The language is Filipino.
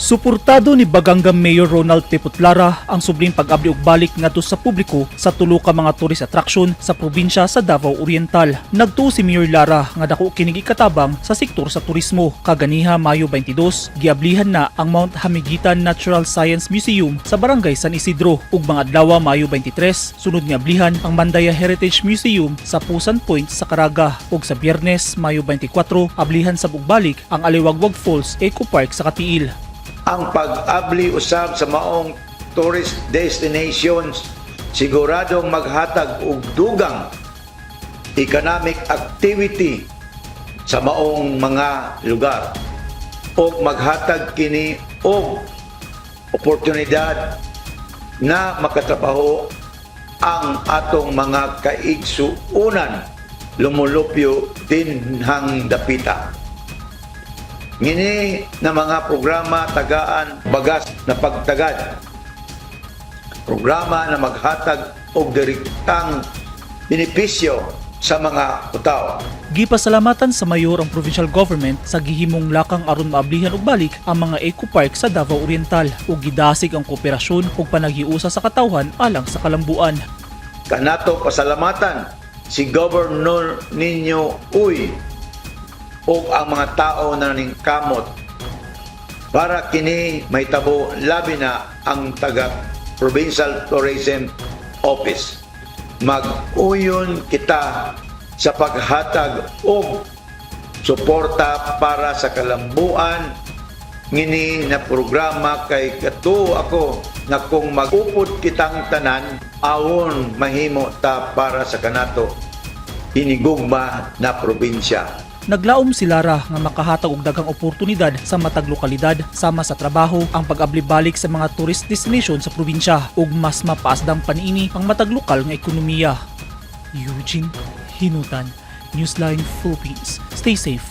Suportado ni Bagangang Mayor Ronald. Putlara ang subling pag-abli ug balik ngadto sa publiko sa tulo ka mga tourist attraction sa probinsya sa Davao Oriental. Nagtuo si Mayor Lara nga dako kining ikatabang sa sektor sa turismo. Kaganiha Mayo 22, giablihan na ang Mount Hamigitan Natural Science Museum sa Barangay San Isidro ug mga adlaw Mayo 23, sunod nga ablihan ang Mandaya Heritage Museum sa Pusan Point sa Caraga ug sa Biyernes Mayo 24, ablihan sa bugbalik ang Aliwagwag Falls Eco Park sa Katiil. Ang pag-abli usab sa maong tourist destinations. Siguradong maghatag og dugang economic activity sa maong mga lugar. O maghatag kini og oportunidad na makatrabaho ang atong mga kaigsuunan. Lumulupyo din hang dapita. Ngini na mga programa tagaan bagas na pagtagad. Programa na maghatag og direktang benepisyo sa mga utaw. Gipasalamatan sa mayor ang provincial government sa gihimong lakang aron maablihan og balik ang mga eco park sa Davao Oriental ug gidasig ang kooperasyon ug panaghiusa sa katawhan alang sa kalambuan. Kanato pasalamatan si Governor Ninyo Uy o ang mga tao na ningkamot para kini may tabo labi na ang taga Provincial Tourism Office. Mag-uyon kita sa paghatag og suporta para sa kalambuan ngini na programa kay kato ako nga kung magupod kitang tanan awon mahimo ta para sa kanato hinigugma na probinsya. Naglaom si Lara nga makahatag og daghang oportunidad sa matag lokalidad sama sa trabaho ang pag-ablibalik sa mga tourist destination sa probinsya ug mas mapaasdang paniini ang matag lokal nga ekonomiya. Eugene Hinutan, Newsline Philippines. Stay safe.